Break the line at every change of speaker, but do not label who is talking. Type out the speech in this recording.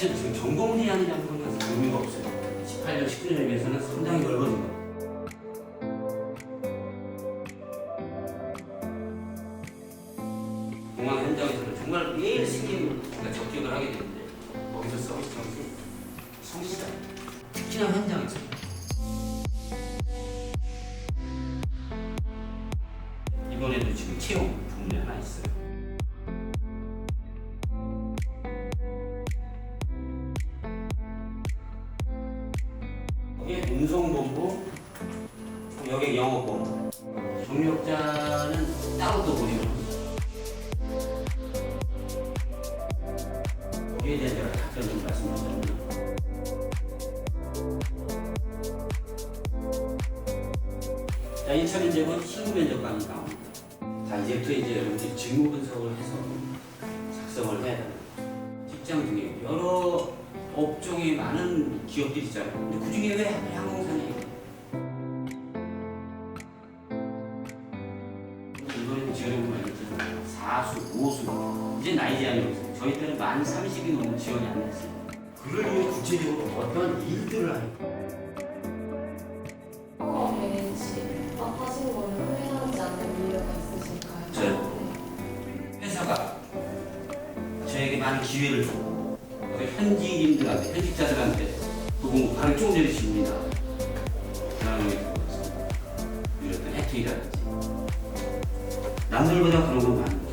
사실 지금 전공 제한이라는 거는 의미가 없어요. 18년, 19년에 비해서는 상당히 넓어진 거. 공항 현장에서는 정말 매일 생긴 우리가 접촉을 하게 되는데 거기서 서비스 정신 성실한 특히나 현장에서 이번에도 지금 채용 부문이 하나 있어요. 여기 운송본부, 여기 영업본부. 경력자는 따로 또 보내요. 여기에 대한 제가 답변 좀 말씀드리자면 자, 1차 면접은 실무 면접관이 나옵니다. 자, 이제부터 이제 여러분들이 직무 분석을 해서 작성을 해야 돼요. 직장 중에 여러 업종에 많은 기업들이 있잖아요. 근데 그 중에 왜 하필 항공사냐? 이번에 지원해보면 알겠지만 4수, 5수 이제 나이 제한이 없어요. 저희 때는 만 30이 넘는 지원이 안 됐어요. 그를 위해 구체적으로 어떤 일들을
후회하지 않는 이유가 있으실까요?
저요? 회사가 저에게 많은 기회를 주고 그 현지인들한테 현직자들한테 또 발을 좀 내리십니다. 그다음에 이런 혜택이라든지 남들보다 그런 건 많아요.